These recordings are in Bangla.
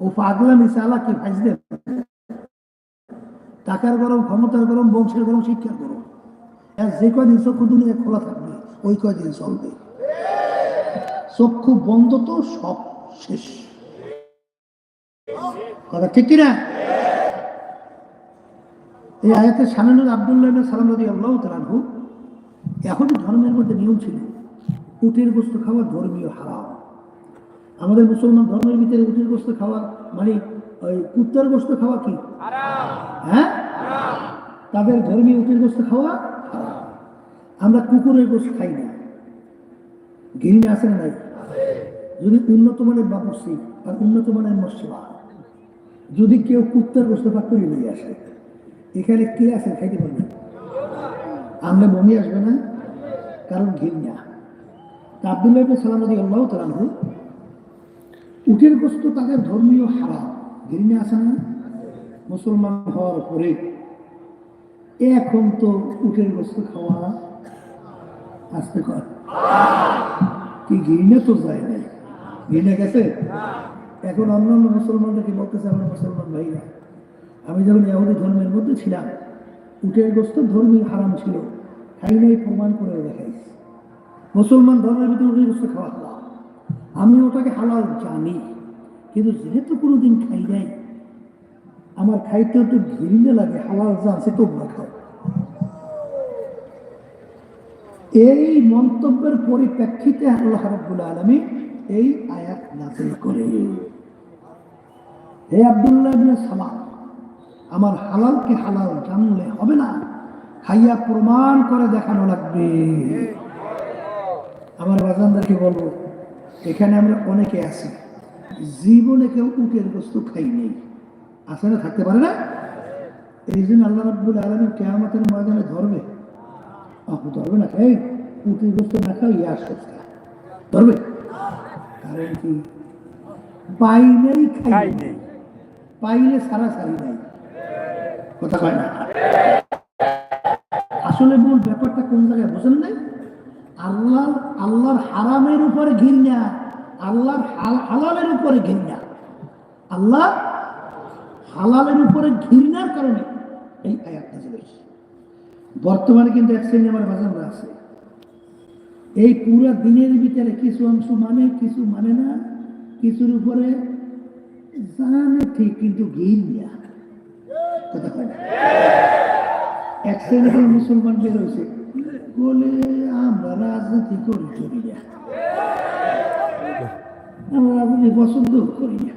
ও পাগলা মিশালা কি ভাজলে টাকার গরম, ক্ষমতার গরম, বংশের গরম, শিক্ষার গরম। আর যে কয়দিন চক্ষু দুনিয়া খোলা থাকবে, ওই কয়দিন চলবে। চক্ষু বন্ধ তো সব শেষ। কথা ঠিক কিনা? এই আয়াতে সানানুর আবদুল্লাহ সালাম রাদি আল্লাহ তালানহু এখন ধর্মের মধ্যে নিয়ম ছিল, উটের বস্তু খাওয়া ধর্মীয় হারাম। আমাদের মুসলমান ধর্মের ভিতরে উটের গোস্ত খাওয়া মানে ওই কুত্তার গোস্ত খাওয়া কি? হ্যাঁ? তাদের ধর্মীয় উটের গোস্ত খাওয়া। আমরা কুকুরের গোস্ত খাই না। ঘৃণা আছে না নাই? যদি উন্নত মানের বাবুসি আর উন্নত মানের মশলা যদি কেউ কুত্তার গোস্ত পাক করে নিয়ে আসে, এখানে কে আছে খাইতে পারবে? আমরা বমি আসবে না, কারণ ঘৃণা। আবদুল্লাহ সালাম রাদি আল্লাহ তালানহু উটের গোস্ত তাদের ধর্মীয় হারাম। ঘৃণা আছে না? মুসলমান হওয়ার পরে এখন তো উটের গোস্ত খাওয়া আসতে কর কি ঘৃণা তো যায় নাই। ঘৃণা গেছে? এখন অন্যান্য মুসলমানদেরকে বলতেছে, আমরা মুসলমান ভাইরা। আমি যখন ইহুদি ধর্মের মধ্যে ছিলাম, উটের গোস্ত ধর্মীয় হারাম ছিল। খাই নাই, প্রমাণ করে দেখাইছি। মুসলমান ধর্মের ভিতরে উটের গোস্ত খাওয়া। আমি ওটাকে হালাল জানি, কিন্তু যেহেতু কোনোদিন খাই নাই, আমার খাইতে একটু ঘৃণা লাগে, হালাল জানছে তোমরা খাও। এই মন্তব্যের পরিপ্রেক্ষিতে আল্লাহ রাব্বুল আলামিন এই আয়াত নাযিল করে হে আব্দুল্লাহ ইবনে সালাম আমার হালালকে হালাল জানলে হবে না, খাইয়া প্রমাণ করে দেখানো লাগবে। আমার বাজানদারকে বলব এখানে আমরা অনেকে আছি। জীবনে কেউ উটের বস্তু খাই নেই। আছে না থাকতে পারে না? এই জন্য আল্লাহ রাব্বুল আলমী কেয়ামতের ময়দানে ধরবে। আপনি ধরবে না এই উটের বস্তু না খাও ইয়াস করতে ধরবে? কারণ কি? পাইলেই খাই নেই। পাইলে সারা সারি নাই। কথা কয় না? আসলে মূল ব্যাপারটা কোন জায়গায় বোঝেন নাই? আল্লাহ আল্লাহর হারামের উপরে ঘৃণা। আল্লাহর হাল- হালালের উপরে ঘৃণা। আল্লাহ হালালের উপরে ঘৃণার কারণে এই আয়াতটা চলেছে বর্তমানে কিন্তু এক শ্রেণি আমার বাজানরা আছে। এই পুরো দিনের ভিতরে কিছু অংশ মানে কিছু মানে না, কিছুর উপরে জানে ঠিক, কিন্তু ঘৃণা কথা কয় না। এক শ্রেণির মুসলমান বের হয়েছে, বলে, আমরা রাজনীতি করি করি না। আমরা রাজনীতি পছন্দ করি না।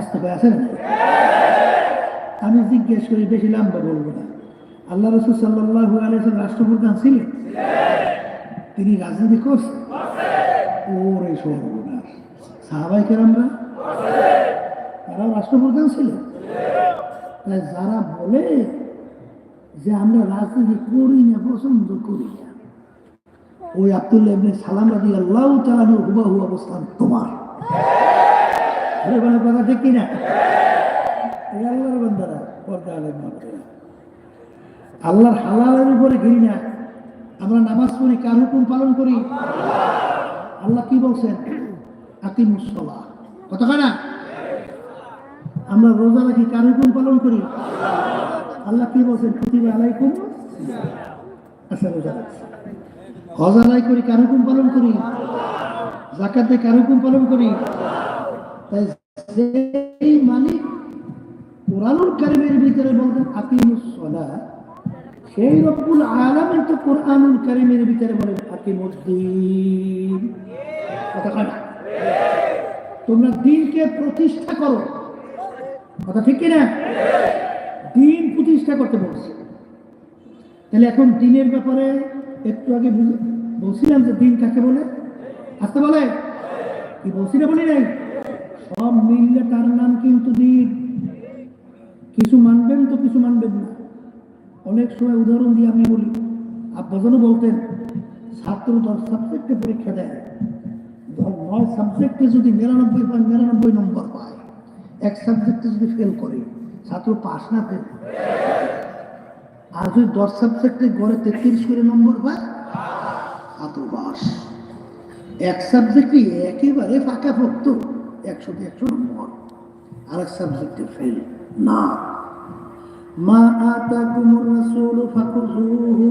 পারে আছে আমি জিজ্ঞেস করি, বেশি লম্বা বলব না। আল্লাহ রসুল সাল্লাহ আলাইসাল রাষ্ট্রপ্রধান ছিলেন। তিনি রাজনীতি করছেন। ওরে সর্বনাশ। সাহাবাই কেরামরা? তারাও রাষ্ট্রপ্রধান ছিলেন। তাই যারা বলে যে আমরা রাজনীতি করি না, পছন্দ করি না ওই আব্দুল্লাহ ইবনে সালাম রাজি আল্লাহ চালানো হুবাহু অবস্থান তোমার। আরে বলে কথা ঠিক আল্লাহর বান্দারা পর্দা। আল্লাহর হালালের উপরে ঘিরি না আমরা নামাজ পড়ি, কার হুকুম পালন করি? আল্লাহ কি বলছেন? কথা কয় না? আমরা রোজা রাখি, কার হুকুম পালন করি? আল্লাহ কি বলছেন? কুতিবা আলাইকুম। আচ্ছা রোজা রাখছি। হজ আদায় করি, কার হুকুম পালন করি, জাকাতে কার হুকুম পালন করি। তাই যেই মালিক কারিমের ভিতরে বলতেন, আকিমুস সলা সেই তো কারিমের ভিতরে বলেন কথা তোমরা দিনকে প্রতিষ্ঠা করো। কথা ঠিক কিনা? দিন প্রতিষ্ঠা করতে বলছে। তাহলে এখন দিনের ব্যাপারে একটু আগে বলছিলাম যে দিন কাকে বলে? আসতে বলে? কি বলছি না বলি নাই সব মিললে তার নাম কিন্তু দিন। কিছু মানবেন তো কিছু মানবেন না। অনেক সময় উদাহরণ দিয়ে আমি বলি আব্বাজানও বলতেন, ছাত্র দশ সাবজেক্টে পরীক্ষা দেয়। নয় সাবজেক্টে যদি নিরানব্বই পায় নিরানব্বই নম্বর পায়। এক সাবজেক্টে যদি ফেল করে, ছাত্র পাস না ফেল আর যদি দশ সাবজেক্টে গড়ে তেত্রিশ করে নম্বর পায় আতবাস এক সাবজেক্টে একেবারে ফাঁকা ভক্ত একশো একশো নম্বর। আর এক সাবজেক্টে ফেল না। মা আতা কুমুর রাসূল ফাকুযুহু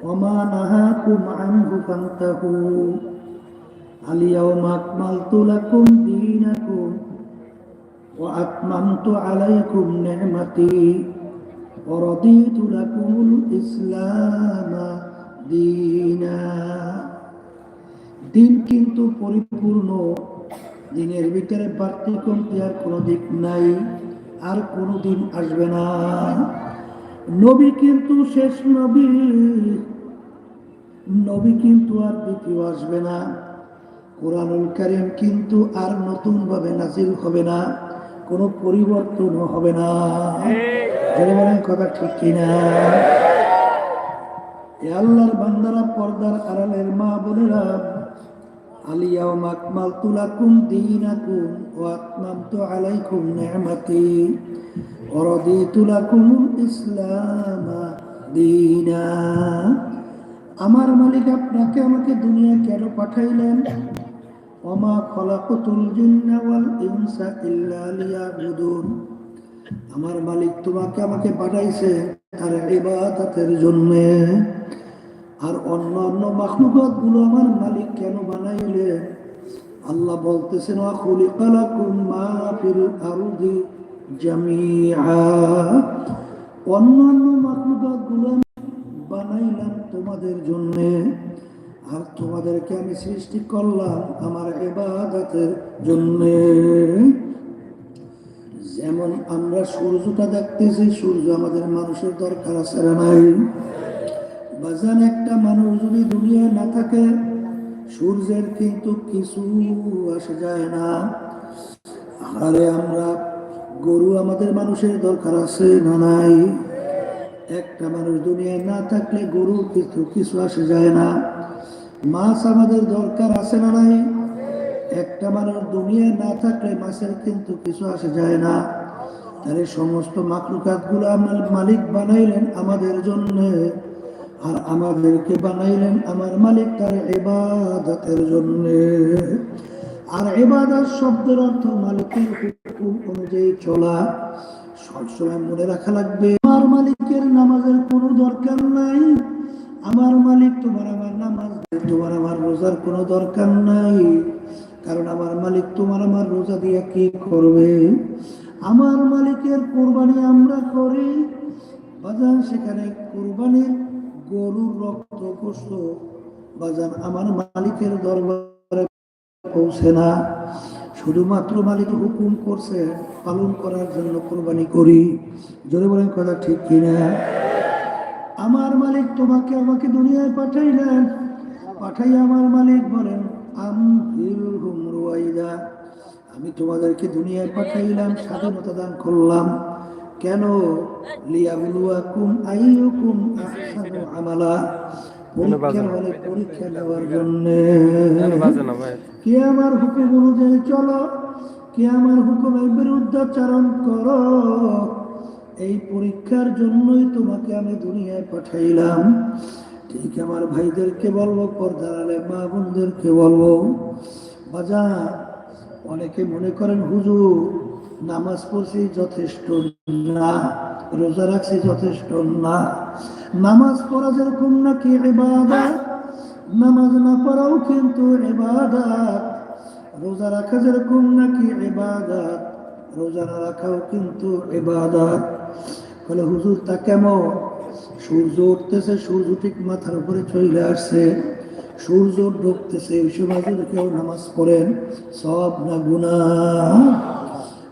হু মা নাহাকুম আনহু ফান্তাহু। আল ইয়াওমা আকমালতু লাকুম দীনাকুম ওয়া আতমামতু আলাইকুম নি'মাতি। ورضيت لكم الإسلام دينا দিন কিন্তু পরিপূর্ণ দিনের ভিতরে বাড়তি কমতি আর কোনো দিক নাই আর কোনো দিন আসবে না নবী কিন্তু শেষ নবী নবী কিন্তু আর দ্বিতীয় আসবে না কোরআনুল কারিম কিন্তু আর নতুন ভাবে নাজিল হবে না কোনো পরিবর্তন হবে না জোরে বলেন, কথা ঠিক কিনা? আল্লাহর বান্দারা পর্দার আড়ালের মা বোনেরা আলিয়াউম আকমালতু লাকুম দীনাকুম ওয়া আতমামতু আলাইকুম নি'মাতি ওয়া রাদিতু লাকুমুল ইসলাম দীনা। আমার মালিক, আপনাকে আমাকে দুনিয়া কেন পাঠাইলেন? ওমা খলাকতুল জিন্না ওয়াল ইনসা ইল্লা লিয়াবুদুন। আমার মালিক তোমাকে আমাকে পাঠাইছে তার ইবাদতের জন্য। আর অন্য অন্য মাখলুকাতগুলো আমার মালিক কেন বানাইলে? আল্লাহ বলতেছেন অন্যান্য মাখলুকাতগুলো বানাইলাম তোমাদের জন্য। আর তোমাদেরকে আমি সৃষ্টি করলাম আমার এবাদতের জন্য। যেমন আমরা সূর্যটা দেখতেছি, সূর্য আমাদের মানুষের দরকার আছে নাই? বাজান, একটা মানুষ যদি দুনিয়ায় না থাকে, সূর্যের কিন্তু কিছু আসা যায় না। আরে আমরা গরু আমাদের মানুষের দরকার আছে না নাই? একটা মানুষ দুনিয়ায় না থাকলে গরুর কিছু কিছু আসে যায় না। মাছ আমাদের দরকার আছে না নাই? একটা মানুষ দুনিয়ায় না থাকলে মাছের কিন্তু কিছু আসে যায় না। তাহলে সমস্ত মাকলুকাতগুলো আমার মালিক বানাইলেন আমাদের জন্য। আর আমাদেরকে বানাইলেন আমার মালিক তার এবাদতের জন্য। আর এবাদত শব্দের অর্থ মালিকের হুকুম অনুযায়ী চলা। সবসময় মনে রাখা লাগবে, আমার মালিকের নামাজের কোনো দরকার নাই। আমার মালিক, তোমার আমার নামাজ, তোমার আমার রোজার কোনো দরকার নাই। কারণ আমার মালিক তোমার আমার রোজা দিয়া কি করবে? আমার মালিকের কোরবানি আমরা করি। বাজান, সেখানে কোরবানির গরুর রক্ত গোস্ত। বাজান, আমার মালিকের দরবারে পৌঁছে না। শুধুমাত্র মালিক হুকুম করছে পালন করার জন্য কোরবানি করি। জোরে বলেন কথা ঠিক কিনা? আমার মালিক তোমাকে আমাকে দুনিয়ায় পাঠাইলেন। পাঠাই আমার মালিক বলেন আমি তোমাদেরকে দুনিয়ায় পাঠাইলাম স্বাধীনতা দান করলাম। কেন? লিয়াবলুয়াকুম আইয়ুকুম আহসানু আমালা। পরীক্ষার হলে পরীক্ষা দেওয়ার জন্য। কে আমার হুকুম অনুযায়ী চলো? কে আমার হুকুমের বিরুদ্ধাচারণ করো? এই পরীক্ষার জন্যই তোমাকে আমি দুনিয়ায় পাঠাইলাম। ঠিক আমার ভাইদেরকে বলব পর্দারে মা বোনদেরকে বলব বাজা অনেকে মনে করেন, হুজুর, নামাজ পড়ছি যথেষ্ট না, রোজা রাখছি যথেষ্ট না, নামাজ পড়া যেরকম নাকি এবাদত নামাজ না পড়াও কিন্তু এবাদত রোজা রাখা যেরকম নাকি এবাদত রোজা না রাখাও কিন্তু এবাদত বলে, হুজুর, তা কেমন? সূর্য উঠতেছে, সূর্য ঠিক মাথার উপরে চলে আসছে। সূর্য ঢুকতেছে কেউ নামাজ পড়েন, সব না গুণা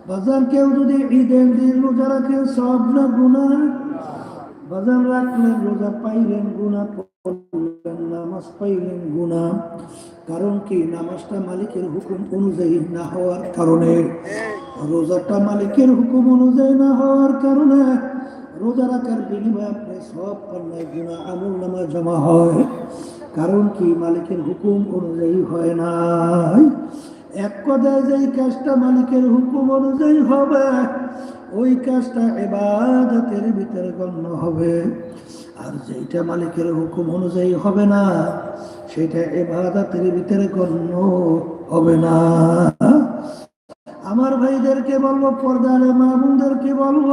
বাজার কেউ যদি ঈদের দিন রোজা রাখেন, সব না গুণা বাজার রাখলেন রোজা, পাইলেন গুণা নামাজ, পাইলেন গুণা কারণ কি? নামাজটা মালিকের হুকুম অনুযায়ী না হওয়ার কারণে। রোজাটা মালিকের হুকুম অনুযায়ী না হওয়ার কারণে রোজা রাখার বিনিময়ে আপনি সব পান্নায় গুণা আমল নামা জমা হয়। কারণ কি? মালিকের হুকুম অনুযায়ী হয় নাই। এক কথায় যে কাজটা মালিকের হুকুম অনুযায়ী হবে, ওই কাজটা এবাদতের ভিতরে গণ্য হবে। আর যেটা মালিকের হুকুম অনুযায়ী হবে না, সেটা এবাদতের ভিতরে গণ্য হবে না। আমার ভাইদেরকে বলব, পর্দার মামুনদেরকে বলব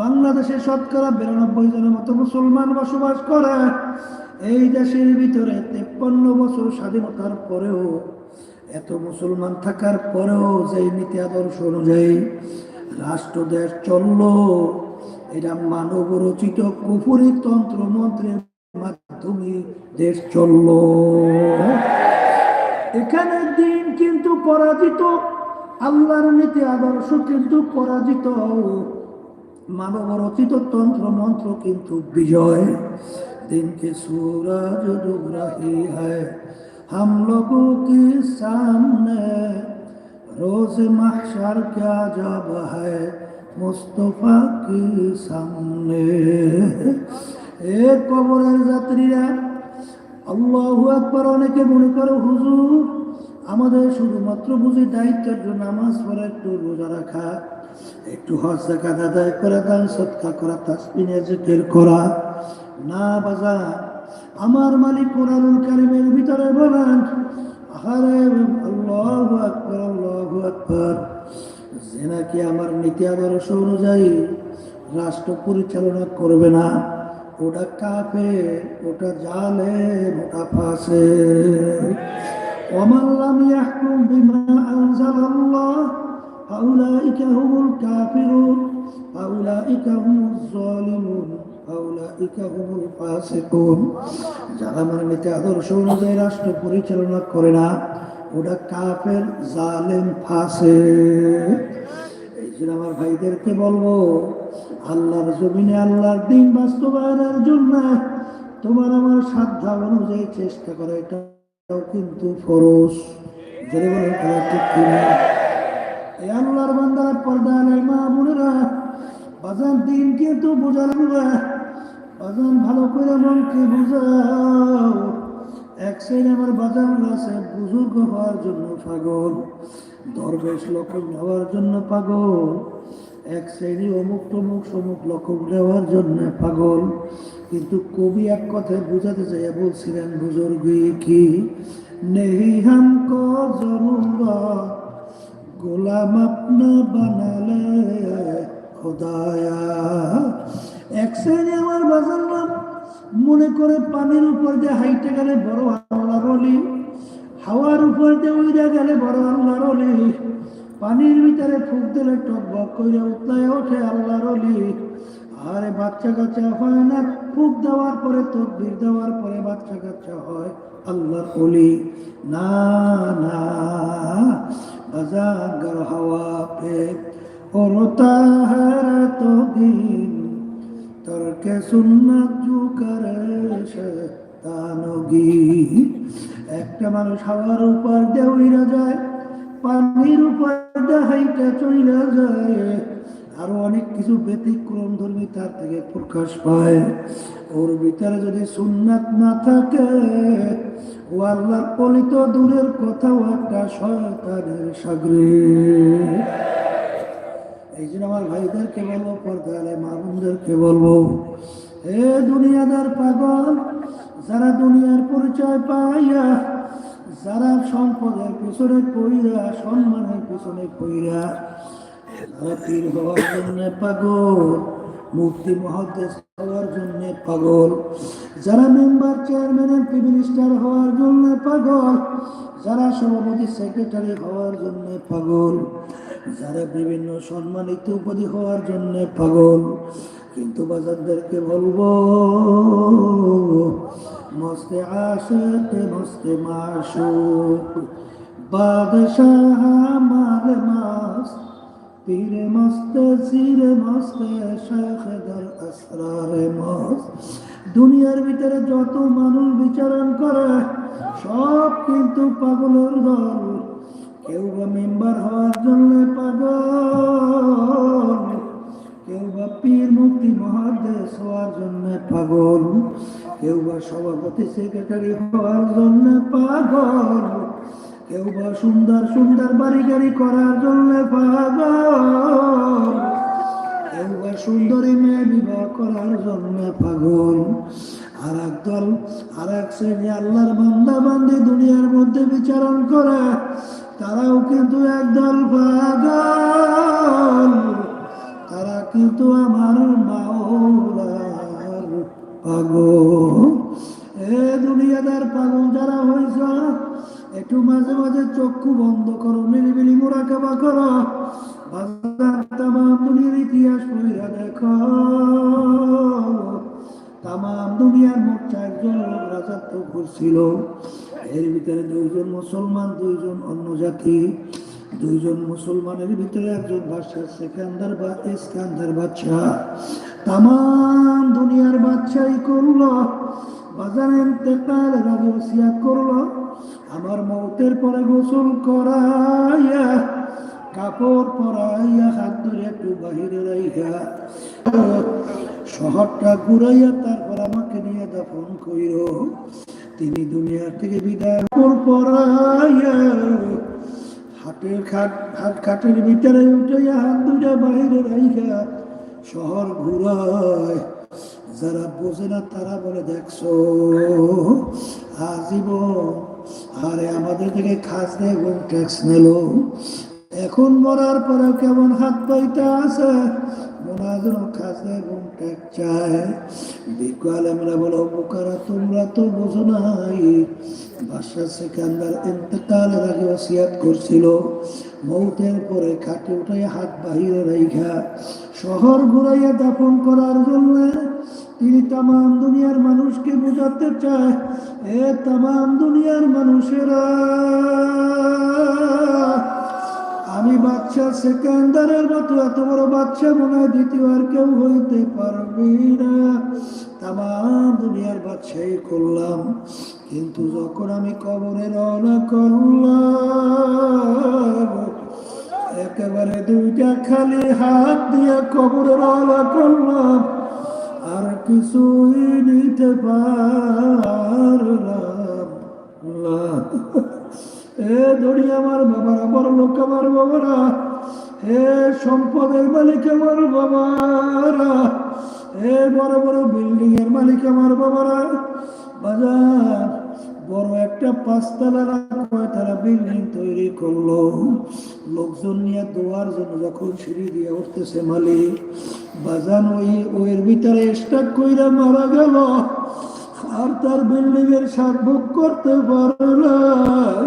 বাংলাদেশে শতকরা বিরানব্বই জনের মতো মুসলমান বসবাস করে। এই দেশের ভিতরে তেপ্পান্ন বছর স্বাধীনতার পরেও, এত মুসলমান থাকার পরেও যে নীতি আদর্শ অনুযায়ী রাষ্ট্র দেশ চলল, এটা মানব রচিত কুফুরি তন্ত্র মন্ত্রের মাধ্যমে দেশ চলল। এখানে দিন কিন্তু পরাজিত, আল্লাহর নীতি আদর্শ কিন্তু পরাজিত। মানব রচিত তন্ত্র মন্ত্র কিন্তু বিজয় दिन के सूरज डूब रही है हम लोगों के सामने रोज महशर क्या जब है मुस्तफा के सामने এ কবরের যাত্রীরা আল্লাহু আকবার অনেকে মনে করো হুজুর আমাদের শুধুমাত্র বুঝি দায়িত্বের জন্য নামাজ পড়া একটু রোজা রাখা একটু হজ জাকাত আদায় করা, দান সৎকা করা তাসপিনে জেকের করা। না বাজা, আমার মালিক কোরআনুল কারিমের ভিতরে বলেন, আহারে আল্লাহু আকবার আল্লাহু আকবার। যে নাকি আমার নীতি আদর্শ অনুযায়ী রাষ্ট্র পরিচালনা করবে না, ওটা কাপে ওটা জালে ওটা ফাঁসে ইয়াহকুম বিমা আনজালাল্লাহ أنزل الله فأولئك هم الكافرون فأولئك هم الظالمون فأولئك هم الفاسقون যারা মানে নীতি আদর্শ অনুযায়ী রাষ্ট্র পরিচালনা করে না ওটা কাফের জালেম ফাঁসে এই জন্য আমার ভাইদেরকে বলবো আল্লাহর জমিনে আল্লাহর দিন বাস্তবায়নের জন্য তোমার আমার সাধ্যা অনুযায়ী চেষ্টা করে এটাও কিন্তু ফরজ যদি বলে তারা ঠিক কিনা এই আল্লাহর বান্দার পর্দা আলাই মা বোনেরা, বাজান দিন কিন্তু বোঝা লাগবে বাজান ভালো করে মনকে বুঝাও। এক সাইড আমার বাজান আছে, বুজুর্গ হওয়ার জন্য পাগল, দরবেশ লক্ষণ হওয়ার জন্য পাগল, এক শ্রেণি অমুক তমুক সমুক লক্ষণ দেওয়ার জন্য পাগল। কিন্তু কবি এক কথায় বুঝাতে চাই বলছিলেন, বুজুর্গ কি নেই হামকো জরুরত গোলাম আপনা বানালে, খোদায়া। এক শ্রেণি আমার বাজার নাম, মনে করে পানির উপর দিয়ে হাইটে গেলে বড় আল্লাহর অলি হাওয়ার উপর দিয়ে উইরা গেলে বড় আল্লাহর অলি পানির ভিতরে ফুক দিলে টকবক করে উতলায় ওঠে আল্লাহর অলি আরে বাচ্চা কাচ্চা হয় না, ফুক দেওয়ার পরে তদবির দেওয়ার পরে বাচ্চা কাচ্চা হয় আল্লাহর অলি না না বাজার হাওয়া পে होता है तो दिन तर्क सुन्नत जो करे শয়তানগি একটা মানুষ হাওয়ার উপর দিয়ে উইরা যায় পানির উপর দিয়ে হাইটা চইলা যায় আরো অনেক কিছু ব্যতিক্রম ধর্মী তার থেকে প্রকাশ পায় ওর ভিতরে যদি সুন্নাত না থাকে, ও আল্লাহর পলিত দূরের কথাও একটা শয়তানের সাগরে। এই জন্য আমার ভাইদেরকে বলব পর্দালে মামুনদেরকে বলব, হে দুনিয়াদার পাগল, যারা দুনিয়ার পরিচয় পাইয়া, যারা সম্পদের পিছনে কইরা সম্মানের পিছনে কইরা হওয়ার জন্য পাগল। মুক্তি মহাদেশ হওয়ার জন্য পাগল। যারা মেম্বার, চেয়ারম্যান, এমপি, মিনিস্টার হওয়ার জন্য পাগল, যারা সভাপতি, সেক্রেটারি হওয়ার জন্য পাগল, যারা বিভিন্ন সম্মানিত উপাধি হওয়ার জন্য পাগল। কিন্তু বাজারদেরকে বলব, মস্তে আশে মস্তে মাসুক বাদশাহ মাল মাস পীরে মস্তে জিরে মস্তে শেখ দর আসরারে মস্ত দুনিয়ার ভিতরে যত মানুষ বিচারণ করে, সব কিন্তু পাগলের দল। কেউ বা মেম্বার হওয়ার জন্য পাগল। কেউ বা পীর মুক্তি মহাদেশ হওয়ার জন্য পাগল। কেউ বা সভাপতি, সেক্রেটারি হওয়ার জন্য পাগল। কেউ বা সুন্দর সুন্দর বাড়ি করার জন্য পাগল। কেউ বা সুন্দরী মেয়ে বিবাহ করার জন্য পাগল। আর একদল আর এক শ্রেণি আল্লাহর বান্দা বান্দি দুনিয়ার মধ্যে বিচারণ করে, তারাও কিন্তু একদল পাগল। তারা কিন্তু আমার মাওলার পাগল। এ দুনিয়াদার পাগল যারা হয়েছ একটু মাঝে মাঝে চক্ষু বন্ধ করো, নিরিবিলি মোরাকাবা করো। বাজার তামাম দুনিয়ার ইতিহাস পড়িয়া দেখো। তামাম দুনিয়ার মোট চারজন লোক রাজত্ব করছিল এর ভিতরে দুইজন মুসলমান, দুইজন অন্য জাতি। দুইজন মুসলমানের ভিতরে একজন বাদশাহ, সেকান্দার বা ইস্কান্দার বাদশাহ। তামাম দুনিয়ার বাদশাই করল বাজার ইন্তেকাল রাজসিয়া করল। আমার মৌতের পরে গোসল করাইয়া, কাপড় পরাইয়া, হাত ধরে একটু বাহিরে রাইয়া শহরটা ঘুরাইয়া তারপর আমাকে নিয়ে দাফন কইর। তিনি দুনিয়ার থেকে বিদায় পরাইয়া হাটের খাট হাট খাটের ভিতরে উঠাইয়া হাত দুটা বাহিরে রাইয়া শহর ঘুরায়। যারা বোঝে না তারা বলে, দেখছ, আজীবন আরে আমাদের থেকে খাজনা এবং ট্যাক্স নিল। এখন মরার পরে কেমন হাত পাইতে আছে? ট্যাক্স চায় আলেমরা বলো তোমরা তো নাই। পরে উঠাই হাত বাহিরে শহর ঘুরাইয়া দাপন করার জন্য তিনি তাম দুনিয়ার মানুষকে বোঝাতে চায়। এ তাম দুনিয়ার মানুষেরা। আমি বাচ্চা সেকেন্দারের মতো এত বড় বাচ্চা মনে হয় দ্বিতীয় আর কেউ হইতে পারবি না। তাম দুনিয়ার বাচ্চাই করলাম কিন্তু যখন আমি কবরে রওনা করলাম, একেবারে দুইটা খালি হাত দিয়ে কবরে রওনা করলাম আর কিছুই নিতে পারলাম এ ধরি আমার বাবারা বড় লোক আমার বাবারা হে সম্পদের মালিক আমার বাবারা হে বড় বড় বিল্ডিং এর মালিক আমার বাবারা। বাজার বড় একটা পাঁচতলা কয়তলা বিল্ডিং তৈরি করল। লোকজন নিয়ে দোয়ার জন্য যখন সিঁড়ি দিয়ে উঠতেছে মালিক, বাজান ওই ওইর ভিতরে স্টাক কইরা মারা গেল। আর তার বিল্ডিং এর ভোগ করতে পারে নাই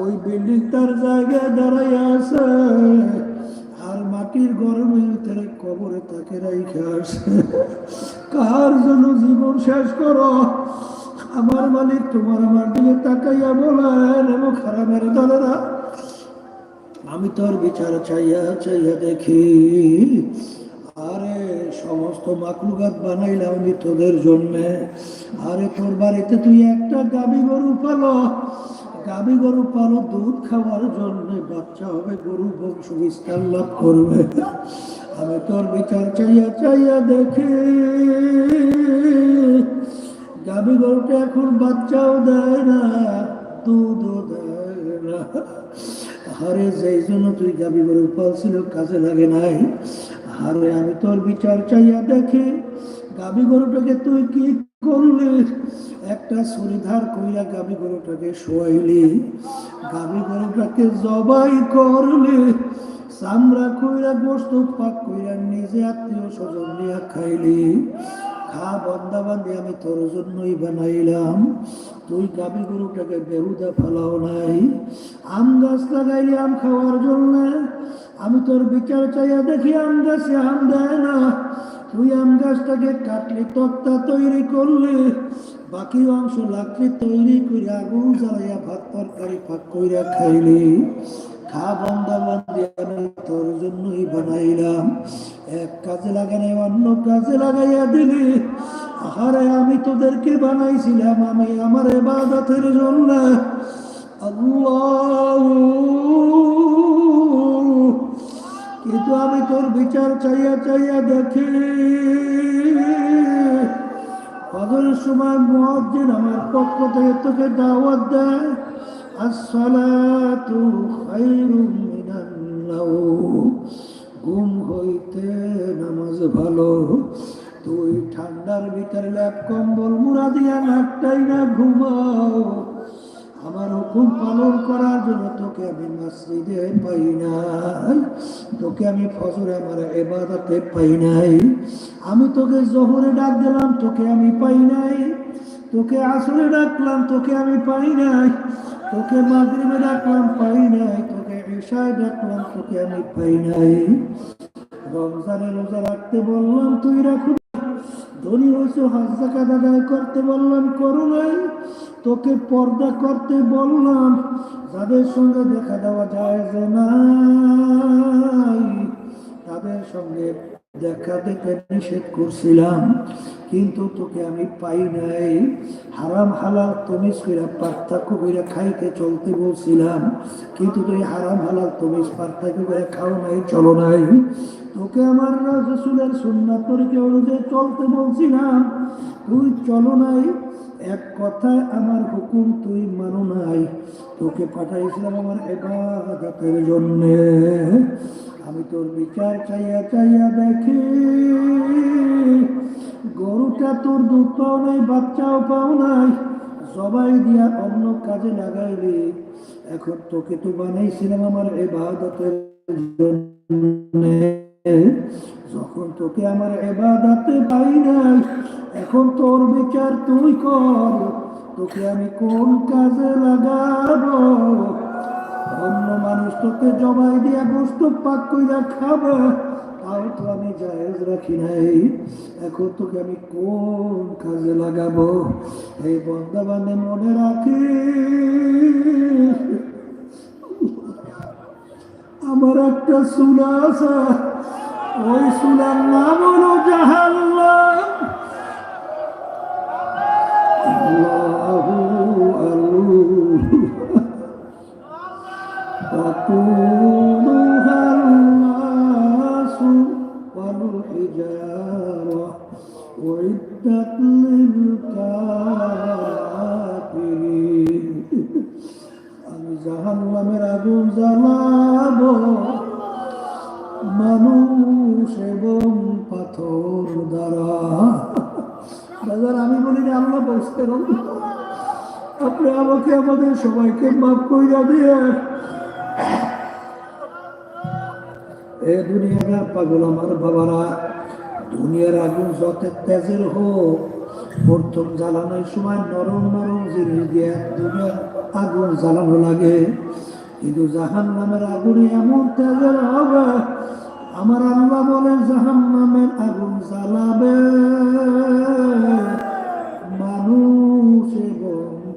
ওই বিল্ডিং তার জায়গায় দাঁড়াই আছে। আর মাটির গরমের ভিতরে কবরে তাকে রাইখে আসে কার জন্য জীবন শেষ করো? আমার মালিক, তোমার আমার দিকে তাকাইয়া বলেন এবং খারাপের দলেরা আমি তোর বিচার চাইয়া চাইয়া দেখি, আরে সমস্ত মাকলুকাত বানাইলাম আমি তোদের জন্যে। আরে তোর বাড়িতে তুই একটা গাবি গরু পালো। গাবি গরু পালো দুধ খাওয়ার জন্য, বাচ্চা হবে, গরু বংশ বিস্তার লাভ করবে। আমি তোর বিচার চাইয়া চাইয়া দেখি। গাবি গরুটা এখন বাচ্চাও দেয় না, দুধও দেয় না। আরে যেই জন্য তুই গাবি গরু পালছিল কাজে লাগে নাই। আরে আমি তোর বিচার চাইয়া দেখি, গাবি গরুটাকে তুই কি করলি? একটা সরিধার কইরা গাবি গরুটাকে শোয়াইলি। গাবি গরুটাকে জবাই করলি। চামড়া কইরা গোস্ত পাক কইরা নিজে আত্মীয় স্বজন নিয়ে খাইলি। বন্দা বান্দি, আমি তোর জন্যই বানাইলাম। তুই গাবি গরুটাকে বেহুদা ফেলাও নাই। আম গাছ লাগাইলি আম খাওয়ার জন্য। আমি তোর বিচার চাইয়া দেখি আম গাছে আম দেয় না। তুই আম গাছটাকে কাটলি, তক্তা তৈরি করলি। বাকি অংশ লাকড়ি তৈরি করে আগুন জ্বালাইয়া ভাত তরকারি ফাঁক কইরা খাইলি। তোর জন্যই বানাইলাম এক কাজে লাগাই অন্য কাজে লাগাইয়া দিলি আহারে আমি তোদেরকে বানাইছিলাম আমি আমার এবাদতের জন্য কিন্তু আমি তোর বিচার চাইয়া চাইয়া দেখি ফজরের সময় মুয়াজ্জিন আমার পক্ষ থেকে তোকে দাওয়াত দেয় আসসালাতু খায়রুম মিনান নাওম। ঘুম হইতে নামাজ ভালো। তুই ঠান্ডার ভিতরে ল্যাপ কম্বল মুড়া দিয়া নাকটাই না ঘুমাও। আমার হুকুম পালন করার জন্য তোকে আমি মসজিদে পাই নাই। তোকে আমি ফজরে আমার এবাদাতে পাই নাই। আমি তোকে জহরে ডাক দিলাম, তোকে আমি পাই নাই। তোকে আসরে ডাকলাম, তোকে আমি পাই নাই। তোকে মাগরিবে ডাকলাম পাই নাই। তোকে ঈশায় ডাকলাম, তোকে আমি পাই নাই। রমজানে রোজা রাখতে বললাম, তুই রাখু ধনী করতে বললাম, করো নাই। তোকে পর্দা করতে বললাম, যাদের সঙ্গে দেখা দেওয়া যায় যে তাদের সঙ্গে দেখা দেখে নিষেধ করছিলাম। কিন্তু তোকে আমি পাই নাই। হারাম হালাল তুমি কইরা পার্থক্য করে খাইতে চলতে বলছিলাম, কিন্তু তুই হারাম হালাল তুমি পার্থক্য করে খাও নাই, চলো নাই। তোকে আমার রাজ সুন্নাত তরিকে অনুযায়ী চলতে বলছিলাম, তুই চলো নাই। এক কথায় আমার হুকুম তুই মানো নাই। তোকে পাঠাইছিলাম আমার এবাদতের জন্যে। আমি তোর বিচার চাইয়া চাইয়া দেখি, গরুটা তোর দুধ পাও নাই, বাচ্চাও পাও নাই সবাই দিয়া অন্য কাজে লাগাইলি। এখন তোকে তো বানাইছিলাম আমার এবাদতের জন্যে। যখন তোকে আমার এবাদাতে পাই নাই এখন তোর বিচার তুই কর, তোকে আমি কোন কাজে লাগাবো? অন্য মানুষ তোকে জবাই দিয়া গোস্ত পাক কইরা খাবে, তাও তো আমি জায়েজ রাখি নাই। এখন তোকে আমি কোন কাজে লাগাবো? এই বন্ধা বান্ধে মনে রাখি আমার একটা সুলা আছে, ওই সুলার নাম হলো জাহান্নাম আমাকে আমাদের সবাইকে মাফ কইরা দিয়ে এ দুনিয়ার পাগল আমার বাবারা, দুনিয়ার আগুন যত তেজের হোক, প্রথম জ্বালানোর সময় নরম নরম জিনিস দিয়ে দুনিয়ার আগুন জ্বালানো লাগে। কিন্তু জাহান নামের আগুনে এমন তেজের হবে, আমার আল্লাহ বলে জাহান নামের আগুন জ্বালাবে। মানুষ এবং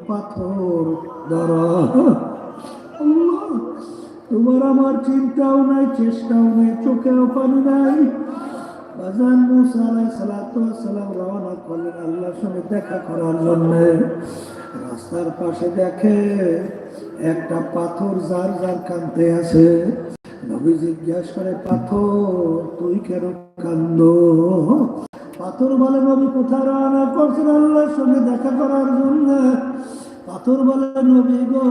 পাথর দ্বারা তোমার আমার চিন্তাও নাই, চেষ্টাও নাই, চোখেও পানি নাই। বাজান মুসা আলাই সালাম রওনা করলেন আল্লাহর সঙ্গে দেখা করার জন্য। রাস্তার পাশে দেখে একটা পাথর যার যার কানতে আছে। নবী জিজ্ঞাস করে, পাথর, তুই কেন কান্দ পাথর বলে, নবী কোথায় রওনা করছেন আল্লাহর সঙ্গে দেখা করার জন্য? পাথর বলে, নবী গো,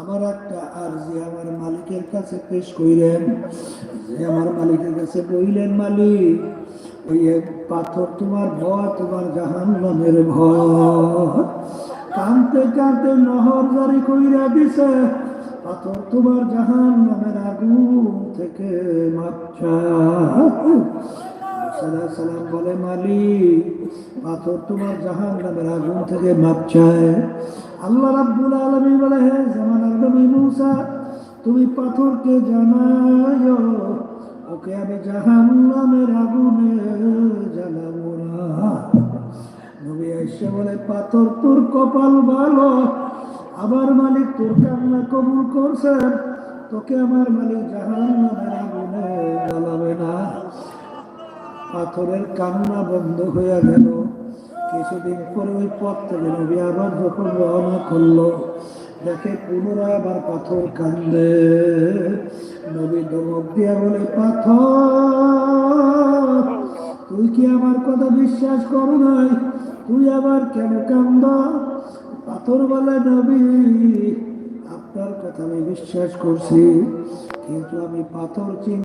আমার একটা আরজি আমার মালিকের কাছে পেশ করিলেন যে আমার মালিকের কাছে বইলেন মালিক, ওই পাথর তোমার ভয়, তোমার জাহান নামের ভয়। কানতে কানতে নহর জারি কইরা দিছে, পাথর তোমার জাহান নামের আগুন থেকে মাপছা সালাম সালাম বলে, মালিক, পাথর তোমার জাহান নামের আগুন থেকে মাপ চায়। আল্লাহ রাব্বুল আলামিন বলে, হে জামানার নবী মুসা, তুমি পাথরকে জানায় ওকে আমি জাহান নামের আগুনে জ্বালাবো না। নবী আইসা বলে, পাথর তোর কপাল ভালো আমার মালিক তোর কান্না কবুল করছেন তোকে আমার মালিক জাহান নামের আগুনে জ্বালাবে না। পাথরের কান্না বন্ধ হয়ে গেল। কিছুদিন পরে ওই পথ থেকে নবী আবার যখন রওনা করল, দেখে পুনরায় আবার পাথর কান্দে নবী দমক দিয়া বলে, পাথর, তুই কি আমার কথা বিশ্বাস করো নাই? তুই আবার কেন কান্দ? পাথর বলে, নবী, আপনার কথা আমি বিশ্বাস করছি, কিন্তু আমি পাথর চিন